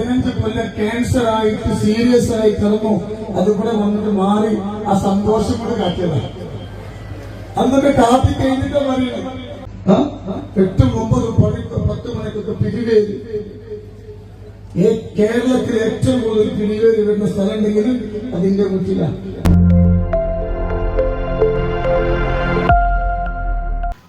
പതിനഞ്ച് കൊല്ലം ക്യാൻസർ ആയിട്ട് സീരിയസ് ആയി കിടന്നു. അതുകൂടെ വന്നിട്ട് മാറി ആ സന്തോഷം കൂടെ കാട്ടിയതാണ് അന്നൊക്കെ കാപ്പി കഴിഞ്ഞിട്ട് പറയുന്നത്. എട്ട് ഒമ്പത് പണിക്ക് പത്ത് മണിക്കൊക്കെ പിരിവേര് കേരളത്തിൽ ഏറ്റവും കൂടുതൽ പിരിവേര് വരുന്ന സ്ഥലം ഉണ്ടെങ്കിൽ അതിന്റെ മുറ്റിലാണ്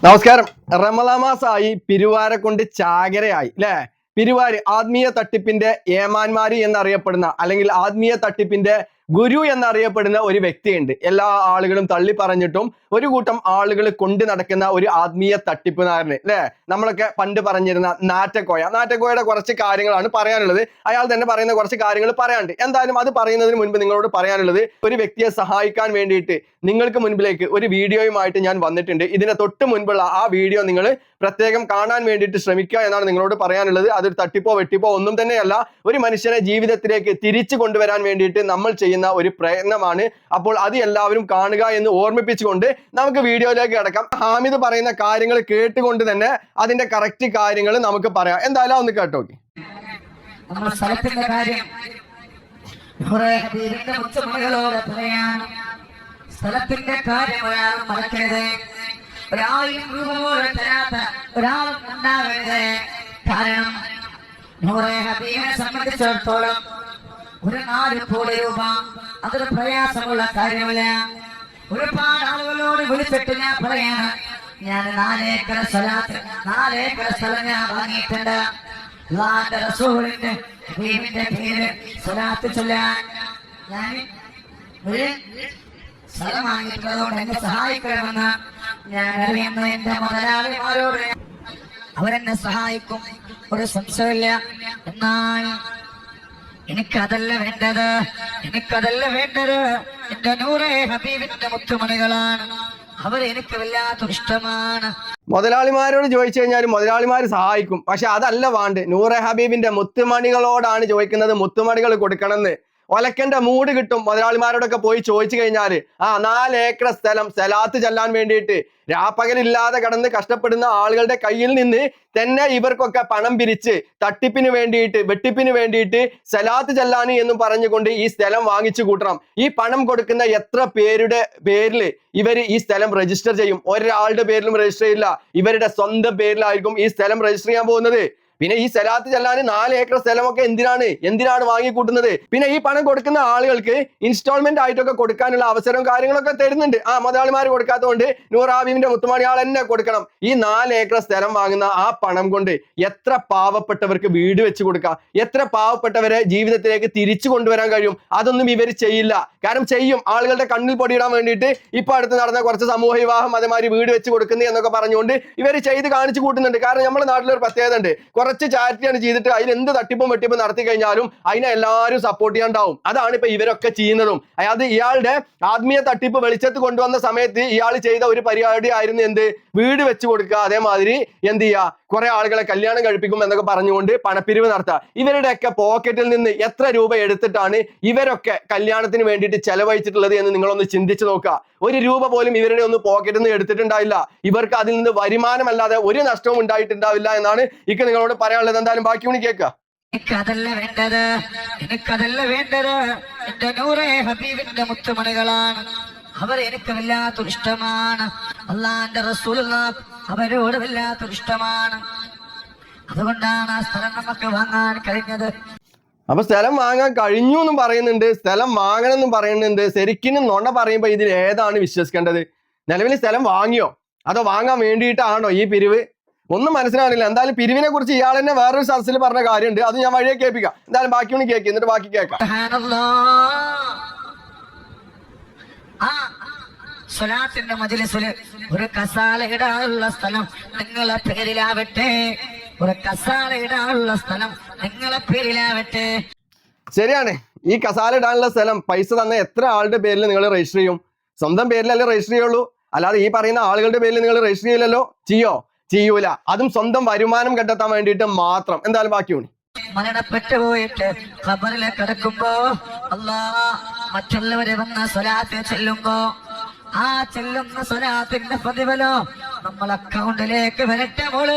നമസ്കാരം. റമലാമാസായി പിരുവാരക്കൊണ്ട് പിരുവാരെ കൊണ്ട് ചാകരയായി അല്ലേ പിരുവാര് ആത്മീയ തട്ടിപ്പിന്റെ ഏമാന്മാര് എന്നറിയപ്പെടുന്ന അല്ലെങ്കിൽ ആത്മീയ തട്ടിപ്പിന്റെ ഗുരു എന്നറിയപ്പെടുന്ന ഒരു വ്യക്തിയുണ്ട്. എല്ലാ ആളുകളും തള്ളി പറഞ്ഞിട്ടും ഒരു കൂട്ടം ആളുകൾ കൊണ്ടു നടക്കുന്ന ഒരു ആത്മീയ തട്ടിപ്പുകാരന് അല്ലേ? നമ്മളൊക്കെ പണ്ട് പറഞ്ഞിരുന്ന നാറ്റക്കോയ. നാറ്റക്കോയുടെ കുറച്ച് കാര്യങ്ങളാണ് പറയാനുള്ളത്. അയാൾ തന്നെ പറയുന്ന കുറച്ച് കാര്യങ്ങൾ പറയാനുണ്ട്. എന്തായാലും അത് പറയുന്നതിന് മുൻപ് നിങ്ങളോട് പറയാനുള്ളത് ഒരു വ്യക്തിയെ സഹായിക്കാൻ വേണ്ടിയിട്ട് നിങ്ങൾക്ക് മുൻപിലേക്ക് ഒരു വീഡിയോയുമായിട്ട് ഞാൻ വന്നിട്ടുണ്ട്. ഇതിന് തൊട്ട് മുൻപുള്ള ആ വീഡിയോ നിങ്ങൾ പ്രത്യേകം കാണാൻ വേണ്ടിയിട്ട് ശ്രമിക്കുക എന്നാണ് നിങ്ങളോട് പറയാനുള്ളത്. അതൊരു തട്ടിപ്പോ വെട്ടിപ്പോ ഒന്നും തന്നെയല്ല. ഒരു മനുഷ്യനെ ജീവിതത്തിലേക്ക് തിരിച്ചു കൊണ്ടുവരാൻ വേണ്ടിയിട്ട് നമ്മൾ ചെയ്യുന്ന ഒരു പ്രയത്നമാണ്. അപ്പോൾ അത് എല്ലാവരും കാണുക എന്ന് ഓർമ്മിപ്പിച്ചുകൊണ്ട് നമുക്ക് വീഡിയോയിലേക്ക് കിടക്കാം. ഹാമിദ് പറയുന്ന കാര്യങ്ങൾ കേട്ടുകൊണ്ട് തന്നെ അതിന്റെ കറക്റ്റ് കാര്യങ്ങൾ നമുക്ക് പറയാം. എന്തായാലും ഒന്ന് കേട്ടോ സ്ഥലത്തിന്റെ കാര്യം. കാര്യം ഒരാൾ മറക്കരുത്. ഒരായിരം രൂപ പോലും തരാത്ത ഒരാളും ഉണ്ടാവരുത് കാരണം നൂറെ ഹബീബിനെ സംബന്ധിച്ചിടത്തോളം ഒരു നാല് കോടി രൂപ അതൊരു പ്രയാസമുള്ള കാര്യമല്ല. ഒരുപാട് ആളുകളോട് വിളിച്ചിട്ട് ഞാൻ പറയാണ് ഞാൻ നാലേക്കര സ്ഥലത്ത് നാലേക്കര സ്ഥലം ഞാൻ വാങ്ങിയിട്ടുണ്ട്. റസൂലിന്റെ ഹബീബിന്റെ പേര് ചൊല്ലാൻ ഞാൻ ഒരു സ്ഥലം വാങ്ങിയിട്ടുള്ളതുകൊണ്ട് എന്നെ സഹായിക്കണമെന്ന് ഞാൻ അറിയുന്ന. എന്റെ മുതലാളിമാരോട് അവരെന്നെ സഹായിക്കും. ഒരു സംശയമില്ല എന്നാൽ എനിക്കതല്ല വേണ്ടത്. എനിക്കതല്ല വേണ്ടത്. എന്റെ നൂറെ ഹബീബിന്റെ മുത്തുമണികളാണ്. അവർ എനിക്ക് വല്ലാത്തൊരു ഇഷ്ടമാണ്. മുതലാളിമാരോട് ചോദിച്ചു കഴിഞ്ഞാൽ മുതലാളിമാർ സഹായിക്കും. പക്ഷെ അതല്ല വാണ്ട്. നൂറെ ഹബീബിന്റെ മുത്തുമണികളോടാണ് ചോദിക്കുന്നത്. മുത്തുമണികൾ കൊടുക്കണമെന്ന്. ഒലക്കന്റെ മൂട് കിട്ടും. മുതലാളിമാരോടൊക്കെ പോയി ചോദിച്ചു കഴിഞ്ഞാൽ ആ നാല് ഏക്കർ സ്ഥലം സ്ഥലാത്ത് ചെല്ലാൻ വേണ്ടിയിട്ട് രാപ്പകലില്ലാതെ കടന്ന് കഷ്ടപ്പെടുന്ന ആളുകളുടെ കയ്യിൽ നിന്ന് തന്നെ ഇവർക്കൊക്കെ പണം പിരിച്ച് തട്ടിപ്പിന് വേണ്ടിയിട്ട് വെട്ടിപ്പിന് വേണ്ടിയിട്ട് സ്ഥലാത്ത് ചെല്ലാനി എന്നും പറഞ്ഞുകൊണ്ട് ഈ സ്ഥലം വാങ്ങിച്ചു കൂട്ടണം. ഈ പണം കൊടുക്കുന്ന എത്ര പേരുടെ പേരിൽ ഇവർ ഈ സ്ഥലം രജിസ്റ്റർ ചെയ്യും? ഒരാളുടെ പേരിലും രജിസ്റ്റർ ചെയ്യില്ല. ഇവരുടെ സ്വന്തം പേരിലായിരിക്കും ഈ സ്ഥലം രജിസ്റ്റർ ചെയ്യാൻ പോകുന്നത്. പിന്നെ ഈ സലാത്ത് ചെല്ലാൻ നാല് ഏക്കർ സ്ഥലമൊക്കെ എന്തിനാണ്? എന്തിനാണ് വാങ്ങിക്കൂട്ടുന്നത്? പിന്നെ ഈ പണം കൊടുക്കുന്ന ആളുകൾക്ക് ഇൻസ്റ്റാൾമെന്റ് ആയിട്ടൊക്കെ കൊടുക്കാനുള്ള അവസരവും കാര്യങ്ങളൊക്കെ തരുന്നുണ്ട്. ആ മുതലാളിമാർ കൊടുക്കാത്തതുകൊണ്ട് നൂറാബീമിന്റെ മുത്തുമണി ആൾ തന്നെ കൊടുക്കണം. ഈ നാല് ഏക്കർ സ്ഥലം വാങ്ങുന്ന ആ പണം കൊണ്ട് എത്ര പാവപ്പെട്ടവർക്ക് വീട് വെച്ച് കൊടുക്കാം? എത്ര പാവപ്പെട്ടവരെ ജീവിതത്തിലേക്ക് തിരിച്ചു കൊണ്ടുവരാൻ കഴിയും? അതൊന്നും ഇവർ ചെയ്യില്ല. കാരണം ചെയ്യും. ആളുകളുടെ കണ്ണിൽ പൊടിയിടാൻ വേണ്ടിയിട്ട് ഇപ്പൊ അടുത്ത് നടന്ന കുറച്ച് സമൂഹ വിവാഹം അതേമാതിരി വീട് വെച്ച് കൊടുക്കുന്നു എന്നൊക്കെ പറഞ്ഞുകൊണ്ട് ഇവർ ചെയ്ത് കാണിച്ചു കൂട്ടുന്നുണ്ട്. കാരണം നമ്മുടെ നാട്ടിലൊരു പ്രത്യേകത ഉണ്ട് കുറച്ച് ചാരിറ്റിയാണ് ചെയ്തിട്ട് അതിൽ എന്ത് തട്ടിപ്പും വെട്ടിപ്പും നടത്തി കഴിഞ്ഞാലും അതിനെ എല്ലാവരും സപ്പോർട്ട് ചെയ്യാണ്ടാവും. അതാണ് ഇപ്പൊ ഇവരൊക്കെ ചെയ്യുന്നതും. അതായത് ഇയാളുടെ ആത്മീയ തട്ടിപ്പ് വെളിച്ചത്ത് കൊണ്ടുവന്ന സമയത്ത് ഇയാൾ ചെയ്ത ഒരു പരിപാടി ആയിരുന്നു എന്ത്? വീട് വെച്ച് കൊടുക്കുക. അതേമാതിരി എന്ത് ചെയ്യുക? കുറെ ആളുകളെ കല്യാണം കഴിപ്പിക്കും എന്നൊക്കെ പറഞ്ഞുകൊണ്ട് പണപ്പിരിവ് നടത്തുക. ഇവരുടെയൊക്കെ പോക്കറ്റിൽ നിന്ന് എത്ര രൂപ എടുത്തിട്ടാണ് ഇവരൊക്കെ കല്യാണത്തിന് വേണ്ടിയിട്ട് ചെലവഴിച്ചിട്ടുള്ളത് എന്ന് നിങ്ങളൊന്ന് ചിന്തിച്ചു നോക്കുക. ഒരു രൂപ പോലും ഇവരുടെ ഒന്ന് പോക്കറ്റിൽ നിന്ന് എടുത്തിട്ടുണ്ടാവില്ല. ഇവർക്ക് അതിൽ നിന്ന് വരുമാനമല്ലാതെ ഒരു നഷ്ടവും ഉണ്ടായിട്ടുണ്ടാവില്ല എന്നാണ് ഇക്ക് നിങ്ങളോട് പറയാനുള്ളത്. എന്തായാലും ബാക്കി ഒന്ന് കേൾക്കുക. എനിക്കതല്ല വേണ്ടത്. എനിക്കതല്ല വേണ്ടത്. എന്റെ നൂറെ ഹബീബിന്റെ മുത്തുമണികളാണ്. അവർ എനിക്ക് വല്ലാത്തൊരു ഇഷ്ടമാണ് അള്ളാന്റെ റസൂൽ അവരോട് വല്ലാത്തൊരു ഇഷ്ടമാണ് അതുകൊണ്ടാണ് ആ സ്ഥലം നമുക്ക് വാങ്ങാൻ കഴിഞ്ഞത്. അപ്പൊ സ്ഥലം വാങ്ങാൻ കഴിഞ്ഞു എന്നും പറയുന്നുണ്ട് സ്ഥലം വാങ്ങണം എന്നും പറയുന്നുണ്ട്. ശരിക്കും നുണ പറയുമ്പോ ഇതിൽ ഏതാണ് വിശ്വസിക്കേണ്ടത്? നിലവിൽ സ്ഥലം വാങ്ങിയോ? അതോ വാങ്ങാൻ വേണ്ടിയിട്ടാണോ ഈ പിരിവ്? ഒന്നും മനസ്സിലാകുന്നില്ല എന്തായാലും പിരിവിനെ കുറിച്ച് ഇയാൾ തന്നെ വേറൊരു സദസ്സിൽ പറഞ്ഞ കാര്യമുണ്ട്. അത് ഞാൻ വഴിയെ കേൾപ്പിക്കാം. എന്തായാലും ബാക്കി ഒന്ന് കേൾക്കും എന്നിട്ട് ബാക്കി കേൾക്കാം. സ്വലാത്തിന്റെ മജിലിസിൽ ഒരു കസാല ഇടാനുള്ള സ്ഥലം നിങ്ങളെ പേരിലാവട്ടെ. ഒരു കസാല ഇടാനുള്ള സ്ഥലം നിങ്ങളെ പേരിലാവട്ടെ. ശരിയാണ്. ഈ കസാല ഇടാനുള്ള സ്ഥലം പൈസ തന്ന എത്ര ആളുടെ പേരിൽ നിങ്ങൾ രജിസ്റ്റർ ചെയ്യും? സ്വന്തം പേരിലല്ലേ രജിസ്റ്റർ ചെയ്യുള്ളൂ? അല്ലാതെ ഈ പറയുന്ന ആളുകളുടെ പേരിൽ നിങ്ങൾ രജിസ്റ്റർ ചെയ്യില്ലല്ലോ? ചെയ്യോ? ചെയ്യൂല. അതും സ്വന്തം വരുമാനം കണ്ടെത്താൻ വേണ്ടിയിട്ട് മാത്രം. എന്തായാലും ബാക്കി ഊണി. മരണപ്പെട്ടു പോയിട്ട് ഖബറിലെ കിടക്കുമ്പോ അല്ലാ മറ്റുള്ളവരെ വന്ന സ്വലാത്ത് ചെല്ലുമ്പോ ആ ചെല്ലുന്ന സ്വലാത്തിന്റെ പ്രതിഫലം നമ്മൾ അക്കൗണ്ടിലേക്ക് വരട്ടെ മോൾ.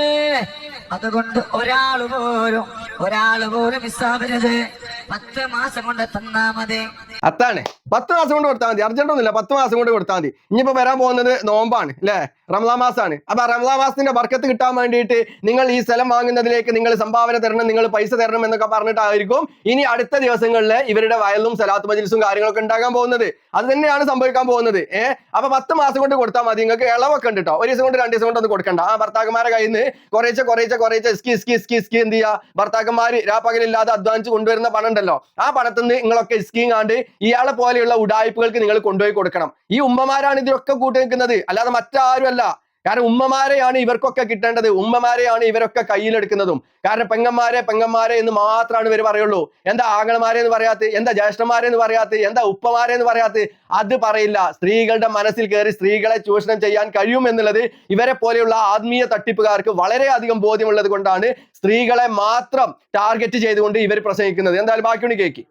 അതുകൊണ്ട് ഒരാൾ പോലും ഒരാൾ പോലും മിസ്സാവരുത് പത്ത് മാസം കൊണ്ട് തന്നാ മതി. അത്താണ്. പത്ത് മാസം കൊണ്ട് കൊടുത്താൽ മതി. അർജന്റ് ഒന്നുമില്ല. പത്ത് മാസം കൊണ്ട് കൊടുത്താൽ മതി. ഇനിയിപ്പോ വരാൻ പോകുന്നത് നോമ്പാണ് അല്ലേ? റംലാ മാസമാണ് അപ്പൊ റംലാ മാസത്തിന്റെ ബർക്കത്ത് കിട്ടാൻ വേണ്ടിയിട്ട് നിങ്ങൾ ഈ സ്ഥലം വാങ്ങുന്നതിലേക്ക് നിങ്ങൾ സംഭാവന തരണം നിങ്ങൾ പൈസ തരണം എന്നൊക്കെ പറഞ്ഞിട്ടായിരിക്കും ഇനി അടുത്ത ദിവസങ്ങളിൽ ഇവരുടെ വയലും സലാത്ത് മജിൽസും കാര്യങ്ങളൊക്കെ ഉണ്ടാകാൻ പോകുന്നത്. അത് തന്നെയാണ് സംഭവിക്കാൻ പോകുന്നത്. ഏഹ് അപ്പൊ പത്ത് മാസം കൊണ്ട് കൊടുത്താൽ മതി. നിങ്ങൾക്ക് ഇളവൊക്കെ ഉണ്ട് കേട്ടോ ഒരു ദിവസം കൊണ്ട് രണ്ട് ദിവസം കൊണ്ട് ഒന്നും കൊടുക്കണ്ട. ആ ഭർത്താക്കന്മാരെ കയ്യിൽ നിന്ന് കുറേശ്ശെ കുറേശ്ശെ കുറേശ്ശെ സ്കി സ്കി സ്കി സ്കി എന്ത് ചെയ്യുക ഭർത്താക്കന്മാർ രാപ്പകലില്ലാതെ അധ്വാനിച്ച് കൊണ്ടുവരുന്ന പണം ഉണ്ടല്ലോ ആ പണത്തിൽ നിന്ന് നിങ്ങളൊക്കെ ഇസ്കിയും കാണ്ട് ഇയാളെ പോലെയുള്ള ഉടായ്പകൾക്ക് നിങ്ങൾ കൊണ്ടുപോയി കൊടുക്കണം. ഈ ഉമ്മമാരാണ് ഇതിലൊക്കെ കൂട്ടി നിൽക്കുന്നത്. അല്ലാതെ മറ്റാരും അല്ല. കാരണം ഉമ്മമാരെയാണ് ഇവർക്കൊക്കെ കിട്ടേണ്ടത്. ഉമ്മമാരെയാണ് ഇവരൊക്കെ കയ്യിലെടുക്കുന്നതും. കാരണം പെങ്ങന്മാരെ പെങ്ങന്മാരെ എന്ന് മാത്രമാണ് ഇവർ പറയുള്ളൂ. എന്താ ആങ്ങളമാരെ എന്ന് പറയാത്ത എന്താ ജ്യേഷ്ഠന്മാരെ എന്ന് പറയാത്ത എന്താ ഉപ്പമാരെ എന്ന് പറയാത്ത അത് പറയില്ല. സ്ത്രീകളുടെ മനസ്സിൽ കയറി സ്ത്രീകളെ ചൂഷണം ചെയ്യാൻ കഴിയും എന്നുള്ളത് ഇവരെ പോലെയുള്ള ആത്മീയ തട്ടിപ്പുകാർക്ക് വളരെയധികം ബോധ്യമുള്ളത് കൊണ്ടാണ് സ്ത്രീകളെ മാത്രം ടാർഗറ്റ് ചെയ്തുകൊണ്ട് ഇവർ പ്രസംഗിക്കുന്നത്. എന്തായാലും ബാക്കിയുണ്ട് കേക്ക്.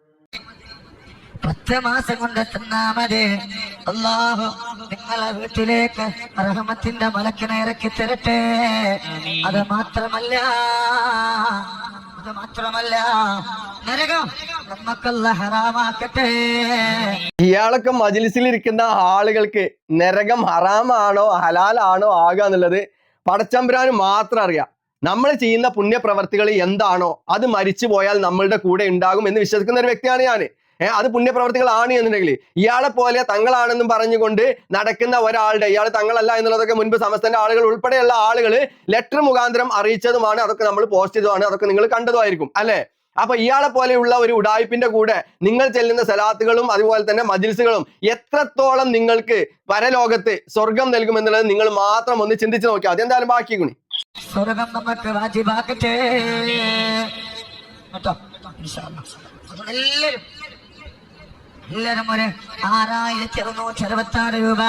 പത്ത് മാസം കൊണ്ട് അള്ളാഹു നിങ്ങളെ വീട്ടിലേക്ക് റഹമത്തിന്റെ മലക്കിനെ ഇറക്കി തരട്ടെ. അത് മാത്രമല്ല അത് മാത്രമല്ല നരകം ഹറാമാക്കട്ടെ. ഇയാളൊക്കെ മജിലിസിൽ ഇരിക്കുന്ന ആളുകൾക്ക് നരകം ഹറാമാണോ ഹലാലാണോ ആകുക എന്നുള്ളത് പടച്ചമ്പുരാന് മാത്രം അറിയാം. നമ്മൾ ചെയ്യുന്ന പുണ്യപ്രവർത്തികൾ എന്താണോ അത് മരിച്ചു പോയാൽ നമ്മളുടെ കൂടെ ഉണ്ടാകും എന്ന് വിശ്വസിക്കുന്ന ഒരു വ്യക്തിയാണ് ഞാൻ അത് പുണ്യപ്രവർത്തികളാണ് എന്നുണ്ടെങ്കിൽ ഇയാളെ പോലെ തങ്ങളാണെന്നും പറഞ്ഞുകൊണ്ട് നടക്കുന്ന ഒരാളുടെ ഇയാൾ തങ്ങളല്ല എന്നുള്ളതൊക്കെ മുൻപ് സമസ്തന്റെ ആളുകൾ ഉൾപ്പെടെയുള്ള ആളുകൾ ലെറ്റർ മുഖാന്തരം അറിയിച്ചതുമാണ് അതൊക്കെ നമ്മൾ പോസ്റ്റ് ചെയ്തതുമാണ് അതൊക്കെ നിങ്ങൾ കണ്ടതുമായിരിക്കും അല്ലേ? അപ്പൊ ഇയാളെ പോലെയുള്ള ഒരു ഉടായ്പിന്റെ കൂടെ നിങ്ങൾ ചെല്ലുന്ന സലാത്തുകളും അതുപോലെ തന്നെ മജിൽസുകളും എത്രത്തോളം നിങ്ങൾക്ക് പരലോകത്ത് സ്വർഗം നൽകുമെന്നുള്ളത് നിങ്ങൾ മാത്രം ഒന്ന് ചിന്തിച്ചു നോക്കിയാൽ അതെന്തായാലും ബാക്കി ഗുണി സ്വർഗം നമുക്ക് എല്ലാവരും എല്ലാവരും ഒരു ആറായിരത്തി അറുന്നൂറ്റി അറുപത്തി ആറ് രൂപ.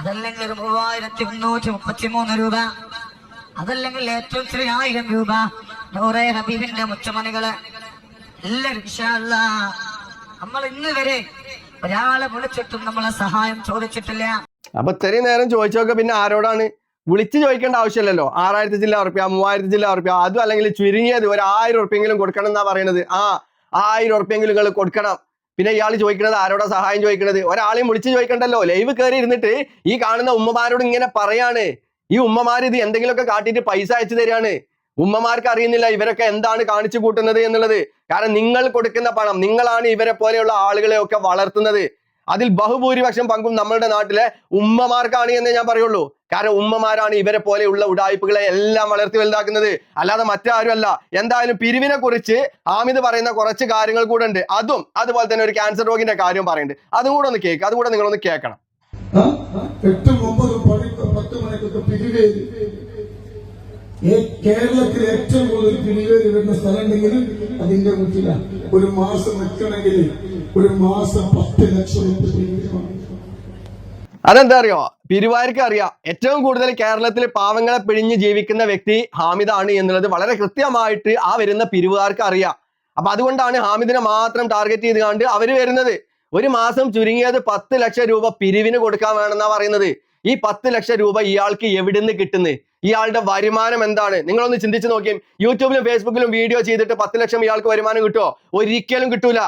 അതല്ലെങ്കിൽ ഒരു മൂവായിരത്തി മുന്നൂറ്റി മുപ്പത്തി മൂന്ന് രൂപ. അതല്ലെങ്കിൽ ഏറ്റവും ചെറിയ ആയിരം രൂപ. നൂറെ ഹബീബിന്റെ മുച്ചമണികൾ. അല്ലാ. നമ്മൾ ഇന്ന് വരെ ഒരാളെ വിളിച്ചിട്ടും നമ്മളെ സഹായം ചോദിച്ചിട്ടില്ല. അപ്പൊ ഇത്രയും നേരം ചോദിച്ചൊക്കെ പിന്നെ ആരോടാണ്? വിളിച്ച് ചോദിക്കേണ്ട ആവശ്യമില്ലല്ലോ. ആറായിരത്തി ജില്ല ഉറപ്പ്യ മൂവായിരത്തി ജില്ല ഉറപ്പ്യ. അതും അല്ലെങ്കിൽ ചുരുങ്ങിയത് ഒരു ആയിരം ഉറപ്പെങ്കിലും കൊടുക്കണം എന്നാ പറയണത്. ആ ആയിരം ഉറപ്പെങ്കിലും നിങ്ങൾ കൊടുക്കണം. പിന്നെ ഇയാൾ ചോദിക്കുന്നത് ആരോടാ സഹായം ചോദിക്കണത് ഒരാളെയും വിളിച്ച് ചോദിക്കണ്ടല്ലോ. ലൈവ് കയറി ഇരുന്നിട്ട് ഈ കാണുന്ന ഉമ്മമാരോട് ഇങ്ങനെ പറയാണ്. ഈ ഉമ്മമാർ ഇത് എന്തെങ്കിലുമൊക്കെ കാട്ടിയിട്ട് പൈസ അയച്ചു തരികയാണ് ഉമ്മമാർക്ക് അറിയുന്നില്ല ഇവരൊക്കെ എന്താണ് കാണിച്ചു കൂട്ടുന്നത് എന്നുള്ളത്. കാരണം നിങ്ങൾ കൊടുക്കുന്ന പണം നിങ്ങളാണ് ഇവരെ പോലെയുള്ള ആളുകളെ ഒക്കെ വളർത്തുന്നത്. അതിൽ ബഹുഭൂരിപക്ഷം പങ്കും നമ്മളുടെ നാട്ടിലെ ഉമ്മമാർക്കാണ് എന്നേ ഞാൻ പറയുള്ളൂ. കാരണം ഉമ്മമാരാണ് ഇവരെ പോലെയുള്ള ഉടായ്പകളെ എല്ലാം വളർത്തി വലുതാക്കുന്നത്. അല്ലാതെ മറ്റാരും അല്ല എന്തായാലും പിരിവിനെ കുറിച്ച് ഹാമിദ് പറയുന്ന കുറച്ച് കാര്യങ്ങൾ കൂടെ ഉണ്ട്. അതും അതുപോലെ തന്നെ ഒരു ക്യാൻസർ രോഗിന്റെ കാര്യം പറയുന്നുണ്ട്. അതും കൂടെ ഒന്ന് കേൾക്കുക അതുകൂടെ നിങ്ങളൊന്ന് കേൾക്കണം. കേരളത്തിൽ ഏറ്റവും കൂടുതൽ പിരിവേര് വരുന്ന സ്ഥലം ഉണ്ടെങ്കിൽ അതിന്റെ മുറ്റില ഒരു മാസം നിൽക്കണമെങ്കിൽ ഒരു മാസം പത്ത് ലക്ഷം പിരിവാണ് അതെന്താ അറിയോ? പിരിവാർക്ക് അറിയാം. ഏറ്റവും കൂടുതൽ കേരളത്തിൽ പാവങ്ങളെ പിഴിഞ്ഞ് ജീവിക്കുന്ന വ്യക്തി ഹാമിദാണ് എന്നുള്ളത് വളരെ കൃത്യമായിട്ട് ആ വരുന്ന പിരിവുകാർക്ക് അറിയാം. അപ്പൊ അതുകൊണ്ടാണ് ഹാമിദിനെ മാത്രം ടാർഗറ്റ് ചെയ്ത് കണ്ട് അവർ വരുന്നത്. ഒരു മാസം ചുരുങ്ങിയത് പത്ത് ലക്ഷം രൂപ പിരിവിന് കൊടുക്കാൻ വേണമെന്നാ പറയുന്നത്. ഈ പത്ത് ലക്ഷം രൂപ ഇയാൾക്ക് എവിടുന്ന് കിട്ടുന്നത് ഇയാളുടെ വരുമാനം എന്താണ്? നിങ്ങളൊന്ന് ചിന്തിച്ചു നോക്കിയും. യൂട്യൂബിലും ഫേസ്ബുക്കിലും വീഡിയോ ചെയ്തിട്ട് പത്ത് ലക്ഷം ഇയാൾക്ക് വരുമാനം കിട്ടുമോ ഒരിക്കലും കിട്ടൂല.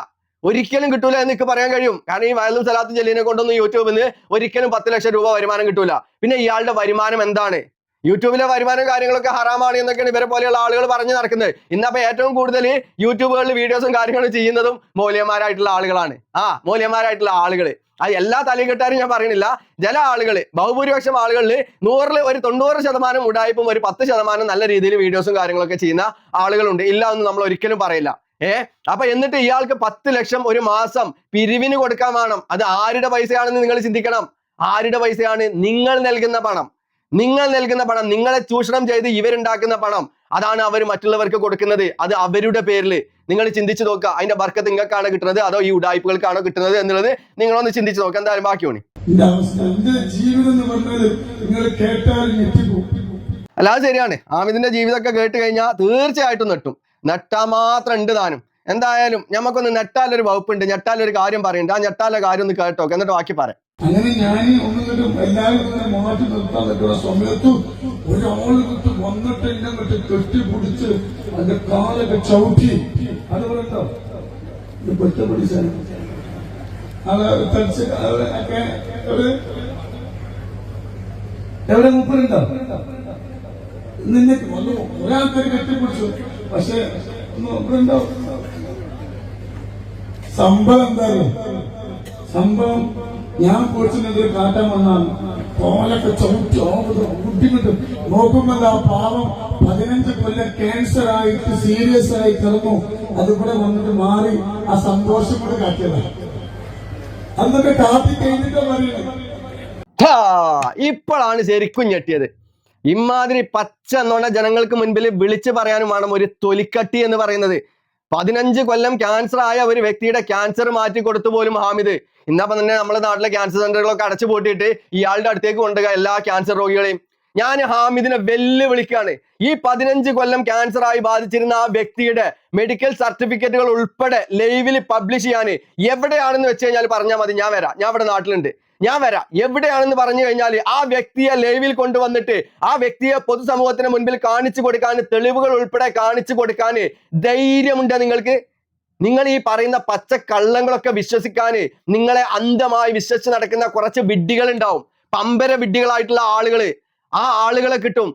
ഒരിക്കലും കിട്ടൂല എന്ന് പറയാൻ കഴിയും. കാരണം ഈ വയലും സലാത്തും ജലീനെ കൊണ്ടൊന്നും യൂട്യൂബിൽ നിന്ന് ഒരിക്കലും പത്ത് ലക്ഷം രൂപ വരുമാനം കിട്ടൂല. പിന്നെ ഇയാളുടെ വരുമാനം എന്താണ്? യൂട്യൂബിലെ വരുമാനം കാര്യങ്ങളൊക്കെ ഹറാമാണ് എന്നൊക്കെയാണ് ഇവരെ പോലെയുള്ള ആളുകൾ പറഞ്ഞു നടക്കുന്നത്. ഇന്നപ്പോ ഏറ്റവും കൂടുതൽ യൂട്യൂബുകളിൽ വീഡിയോസും കാര്യങ്ങളും ചെയ്യുന്നതും മൂല്യന്മാരായിട്ടുള്ള ആളുകളാണ്. ആ മൂല്യന്മാരായിട്ടുള്ള ആളുകൾ അത് എല്ലാ തലകെട്ടാരും ഞാൻ പറയുന്നില്ല. ചില ആളുകൾ ബഹുഭൂരിപക്ഷം ആളുകളിൽ നൂറിൽ ഒരു തൊണ്ണൂറ് ശതമാനം ഉടായ്പും ഒരു പത്ത് ശതമാനം നല്ല രീതിയിൽ വീഡിയോസും കാര്യങ്ങളൊക്കെ ചെയ്യുന്ന ആളുകളുണ്ട്. ഇല്ല എന്ന് നമ്മൾ ഒരിക്കലും പറയില്ല. ഏ? അപ്പൊ എന്നിട്ട് ഇയാൾക്ക് പത്ത് ലക്ഷം ഒരു മാസം പിരിവിന് കൊടുക്കാൻ വേണം. അത് ആരുടെ പൈസയാണെന്ന് നിങ്ങൾ ചിന്തിക്കണം. ആരുടെ പൈസയാണ്? നിങ്ങൾ നൽകുന്ന പണം. നിങ്ങൾ നൽകുന്ന പണം നിങ്ങളെ ചൂഷണം ചെയ്ത് ഇവരുണ്ടാക്കുന്ന പണം. അതാണ് അവർ മറ്റുള്ളവർക്ക് കൊടുക്കുന്നത്. അത് അവരുടെ പേരിൽ നിങ്ങൾ ചിന്തിച്ചു നോക്കുക. അതിന്റെ ബർക്കത്ത് നിങ്ങൾക്കാണോ കിട്ടുന്നത്? അതോ ഈ ഉടായ്പകൾക്കാണോ കിട്ടുന്നത് എന്നുള്ളത് നിങ്ങളൊന്ന് ചിന്തിച്ചു നോക്കുക എന്തായാലും ബാക്കി വേണി എന്റെ അവസ്ഥ എന്റെ ജീവിതം എന്ന് പറഞ്ഞാൽ നിങ്ങൾ കേട്ടാൽ ഞെട്ടിപ്പോകും അല്ല അത് ശരിയാണ്. ആമിദിന്റെ ജീവിതമൊക്കെ കേട്ട് കഴിഞ്ഞാൽ തീർച്ചയായിട്ടും നെട്ടും നെട്ടാ മാത്രം ഉണ്ട് താനും. എന്തായാലും നമുക്കൊന്ന് നെട്ടാലൊരു വകുപ്പുണ്ട്. ഞെട്ടാലൊരു കാര്യം പറയുന്നുണ്ട് ആ ഞെട്ടാലെ കാര്യം ഒന്ന് കേട്ടോ. എന്നിട്ട് ബാക്കി പറയാം ഞാൻ എല്ലാവരും വന്നിട്ട് എന്നെ എവിടെ മുപ്പരുണ്ടോ? നിന്നെ ഒരാൾക്കൊരു കെട്ടിപ്പിടിച്ചു. പക്ഷെ സംഭവം എന്തായാലും സംഭവം ഞാൻ പോയിച്ചിട്ട് കാട്ടാൻ വന്നാണ്. കോലൊക്കെ ചവിട്ടി ബുദ്ധിമുട്ട് നോക്കുമ്പോൾ ആ പാവം പതിനഞ്ച് കൊല്ലം ക്യാൻസർ ആയിട്ട് സീരിയസ് ആയി കിടന്നു. അതിവിടെ വന്നിട്ട് മാറി ആ സന്തോഷം കൂടെ കാട്ടിയതാണ് അന്നൊക്കെ കാത്തി കഴിഞ്ഞിട്ടാ പറയുന്നത്. ഇപ്പോഴാണ് ശരിക്കും ഞെട്ടിയത്. ഇമാതിരി പച്ച നുണ ജനങ്ങൾക്ക് മുൻപിൽ വിളിച്ചു പറയാനുമാണ് ഒരു തൊലിക്കട്ടി എന്ന് പറയുന്നത്. പതിനഞ്ച് കൊല്ലം ക്യാൻസർ ആയ ഒരു വ്യക്തിയുടെ ക്യാൻസർ മാറ്റി കൊടുത്തു പോലും ഹാമിദ്. ഇന്നപ്പം തന്നെ നമ്മുടെ നാട്ടിലെ ക്യാൻസർ സെന്ററുകളൊക്കെ അടച്ചു പൂട്ടിയിട്ട് ഇയാളുടെ അടുത്തേക്ക് കൊണ്ടുപോകുക എല്ലാ ക്യാൻസർ രോഗികളെയും. ഞാൻ ഹാമിദിനെ വെല്ലുവിളിക്കുകയാണ്. ഈ പതിനഞ്ച് കൊല്ലം ക്യാൻസർ ആയി ബാധിച്ചിരുന്ന ആ വ്യക്തിയുടെ മെഡിക്കൽ സർട്ടിഫിക്കറ്റുകൾ ഉൾപ്പെടെ ലൈവിൽ പബ്ലിഷ് ചെയ്യാൻ എവിടെയാണെന്ന് വെച്ച് കഴിഞ്ഞാൽ പറഞ്ഞാൽ മതി. ഞാൻ വരാം. ഞാൻ ഇവിടെ നാട്ടിലുണ്ട്. ഞാൻ വരാം. എവിടെയാണെന്ന് പറഞ്ഞു കഴിഞ്ഞാൽ ആ വ്യക്തിയെ ലൈവിൽ കൊണ്ടുവന്നിട്ട് ആ വ്യക്തിയെ പൊതുസമൂഹത്തിന് മുൻപിൽ കാണിച്ചു കൊടുക്കാൻ തെളിവുകൾ ഉൾപ്പെടെ കാണിച്ചു കൊടുക്കാൻ ധൈര്യമുണ്ട് നിങ്ങൾക്ക്? നിങ്ങൾ ഈ പറയുന്ന പച്ച കള്ളങ്ങളൊക്കെ വിശ്വസിക്കാൻ നിങ്ങളെ അന്ധമായി വിശ്വസിച്ച് നടക്കുന്ന കുറച്ച് വിഡ്ഢികൾ ഉണ്ടാവും പമ്പര വിഡ്ഢികളായിട്ടുള്ള ആളുകൾ. ആ ആളുകളെ കിട്ടും.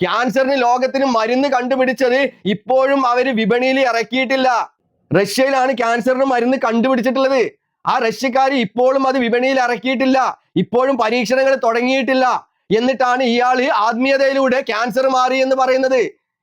ക്യാൻസറിന് ലോകത്തിന് മരുന്ന് കണ്ടുപിടിച്ചത് ഇപ്പോഴും അവർ വിപണിയിൽ ഇറക്കിയിട്ടില്ല. റഷ്യയിലാണ് ക്യാൻസറിന് മരുന്ന് കണ്ടുപിടിച്ചിട്ടുള്ളത്. ആ റഷ്യക്കാർ ഇപ്പോഴും അത് വിപണിയിൽ ഇറക്കിയിട്ടില്ല. ഇപ്പോഴും പരീക്ഷണങ്ങൾ തുടങ്ങിയിട്ടില്ല. എന്നിട്ടാണ് ഇയാൾ ആത്മീയതയിലൂടെ ക്യാൻസർ മാറി എന്ന് പറയുന്നത്.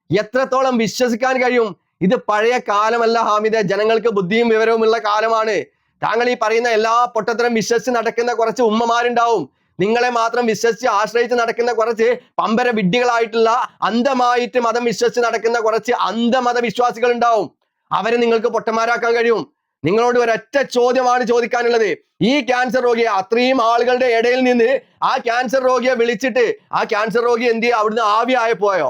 എത്രത്തോളം വിശ്വസിക്കാൻ കഴിയും? ഇത് പഴയ കാലമല്ല ഹാമിദ. ജനങ്ങൾക്ക് ബുദ്ധിയും വിവരവുമുള്ള കാലമാണ്. താങ്കൾ ഈ പറയുന്ന എല്ലാ പൊട്ടത്തരം വിശ്വസിച്ച് നടക്കുന്ന കുറച്ച് ഉമ്മമാരുണ്ടാവും. നിങ്ങളെ മാത്രം വിശ്വസിച്ച് ആശ്രയിച്ച് നടക്കുന്ന കുറച്ച് പമ്പര വിഡ്ഢികളായിട്ടുള്ള അന്ധമായിട്ട് മതം വിശ്വസിച്ച് നടക്കുന്ന കുറച്ച് അന്ധമത വിശ്വാസികൾ ഉണ്ടാവും അവരെ നിങ്ങൾക്ക് പൊട്ടന്മാരാക്കാൻ കഴിയും. നിങ്ങളോട് ഒരൊറ്റ ചോദ്യമാണ് ചോദിക്കാനുള്ളത്. ഈ ക്യാൻസർ രോഗിയെ അത്രയും ആളുകളുടെ ഇടയിൽ നിന്ന് ആ ക്യാൻസർ രോഗിയെ വിളിച്ചിട്ട് ആ ക്യാൻസർ രോഗി എന്ത് ചെയ്യുക അവിടുന്ന് ആവിയായി പോയോ?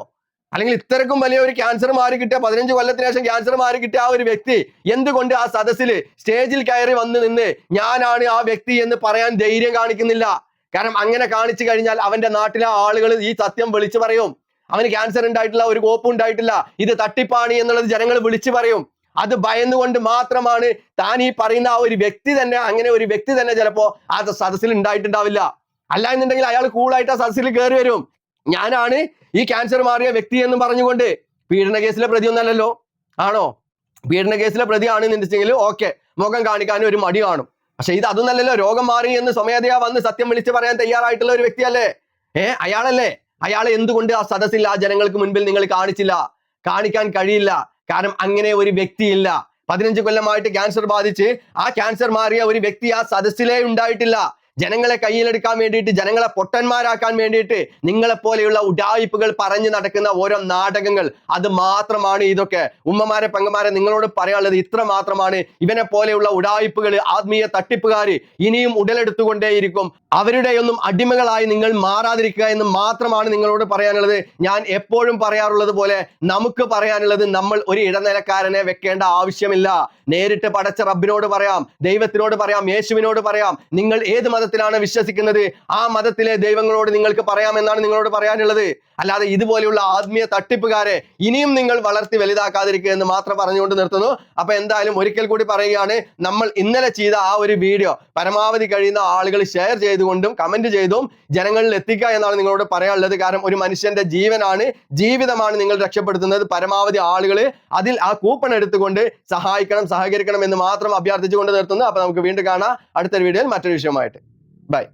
അല്ലെങ്കിൽ ഇത്രക്കും വലിയ ഒരു ക്യാൻസർ മാറി കിട്ടിയ പതിനഞ്ച് കൊല്ലത്തിന് ശേഷം ക്യാൻസർ മാറി കിട്ടിയ ആ ഒരു വ്യക്തി എന്തുകൊണ്ട് ആ സദസ്സിൽ സ്റ്റേജിൽ കയറി വന്ന് നിന്ന് ഞാനാണ് ആ വ്യക്തി എന്ന് പറയാൻ ധൈര്യം കാണിക്കുന്നില്ല? കാരണം അങ്ങനെ കാണിച്ചു കഴിഞ്ഞാൽ അവന്റെ നാട്ടിലെ ആളുകൾ ഈ സത്യം വിളിച്ചു പറയും. അവന് ക്യാൻസർ ഉണ്ടായിട്ടില്ല ഒരു കോപ്പ് ഉണ്ടായിട്ടില്ല. ഇത് തട്ടിപ്പാണ് എന്നുള്ളത് ജനങ്ങൾ വിളിച്ചു പറയും. അത് ഭയന്നുകൊണ്ട് മാത്രമാണ് താൻ ഈ പറയുന്ന ആ ഒരു വ്യക്തി തന്നെ അങ്ങനെ ഒരു വ്യക്തി തന്നെ ചിലപ്പോ ആ സദസ്സിൽ ഉണ്ടായിട്ടുണ്ടാവില്ല. അല്ല എന്നുണ്ടെങ്കിൽ അയാൾ കൂളായിട്ട് ആ സദസ്സിൽ കയറി വരും. ഞാനാണ് ഈ ക്യാൻസർ മാറിയ വ്യക്തി എന്ന് പറഞ്ഞുകൊണ്ട് പീഡന കേസിലെ പ്രതി ഒന്നല്ലല്ലോ ആണോ? പീഡന കേസിലെ പ്രതി ആണെന്ന് വെച്ചെങ്കിൽ ഓക്കെ മുഖം കാണിക്കാൻ ഒരു മടി കാണും. പക്ഷെ ഇത് അതൊന്നല്ലല്ലോ രോഗം മാറി എന്ന് സ്വമേധയാ വന്ന് സത്യം വിളിച്ച് പറയാൻ തയ്യാറായിട്ടുള്ള ഒരു വ്യക്തിയല്ലേ? ഏ അയാളല്ലേ? അയാളെ എന്തുകൊണ്ട് ആ സദസ്സിൽ ആ ജനങ്ങൾക്ക് മുൻപിൽ നിങ്ങൾ കാണിച്ചില്ല? കാണിക്കാൻ കഴിയില്ല. കാരണം അങ്ങനെ ഒരു വ്യക്തിയില്ല. പതിനഞ്ച് കൊല്ലമായിട്ട് ക്യാൻസർ ബാധിച്ച് ആ ക്യാൻസർ മാറിയ ഒരു വ്യക്തി ആ സദസ്സിലേ ഉണ്ടായിട്ടില്ല. ജനങ്ങളെ കയ്യിലെടുക്കാൻ വേണ്ടിയിട്ട് ജനങ്ങളെ പൊട്ടന്മാരാക്കാൻ വേണ്ടിയിട്ട് നിങ്ങളെ പോലെയുള്ള ഉഡായിപ്പുകൾ പറഞ്ഞു നടക്കുന്ന ഓരോ നാടകങ്ങൾ. അത് മാത്രമാണ് ഇതൊക്കെ. ഉമ്മമാരെ പെങ്ങന്മാരെ നിങ്ങളോട് പറയാനുള്ളത് ഇത്ര മാത്രമാണ്. ഇവനെ പോലെയുള്ള ഉഡായിപ്പുകൾ ആത്മീയ തട്ടിപ്പുകാര് ഇനിയും ഉടലെടുത്തുകൊണ്ടേയിരിക്കും. അവരുടെയൊന്നും അടിമകളായി നിങ്ങൾ മാറാതിരിക്കുക എന്ന് മാത്രമാണ് നിങ്ങളോട് പറയാനുള്ളത്. ഞാൻ എപ്പോഴും പറയാറുള്ളത് പോലെ നമുക്ക് പറയാനുള്ളത് നമ്മൾ ഒരു ഇടനിലക്കാരനെ വെക്കേണ്ട ആവശ്യമില്ല. നേരിട്ട് പടച്ച റബ്ബിനോട് പറയാം ദൈവത്തിനോട് പറയാം യേശുവിനോട് പറയാം. നിങ്ങൾ ഏത് മതത്തിലാണ് വിശ്വസിക്കുന്നത്. ആ മതത്തിലെ ദൈവങ്ങളോട് നിങ്ങൾക്ക് പറയാമെന്നാണ് നിങ്ങളോട് പറയാനുള്ളത്. അല്ലാതെ ഇതുപോലെയുള്ള ആത്മീയ തട്ടിപ്പുകാരെ ഇനിയും നിങ്ങൾ വളർത്തി വലുതാക്കാതിരിക്കുക എന്ന് മാത്രം പറഞ്ഞുകൊണ്ട് നിർത്തുന്നു. അപ്പൊ എന്തായാലും ഒരിക്കൽ കൂടി പറയുകയാണ് നമ്മൾ ഇന്നലെ ചെയ്ത ആ ഒരു വീഡിയോ പരമാവധി കഴിയുന്ന ആളുകൾ ഷെയർ ചെയ്തുകൊണ്ടും കമന്റ് ചെയ്തും ജനങ്ങളിൽ എത്തിക്കുക എന്നാണ് നിങ്ങളോട് പറയാനുള്ളത്. കാരണം ഒരു മനുഷ്യന്റെ ജീവനാണ് ജീവിതമാണ് നിങ്ങൾ രക്ഷപ്പെടുത്തുന്നത്. പരമാവധി ആളുകൾ അതിൽ ആ കൂപ്പൺ എടുത്തുകൊണ്ട് സഹായിക്കണം സഹകരിക്കണം എന്ന് മാത്രം അഭ്യർത്ഥിച്ചുകൊണ്ട് നിർത്തുന്നു. അപ്പൊ നമുക്ക് വീണ്ടും കാണാം. അടുത്തൊരു വീഡിയോയിൽ മറ്റൊരു വിഷയമായിട്ട് Bye.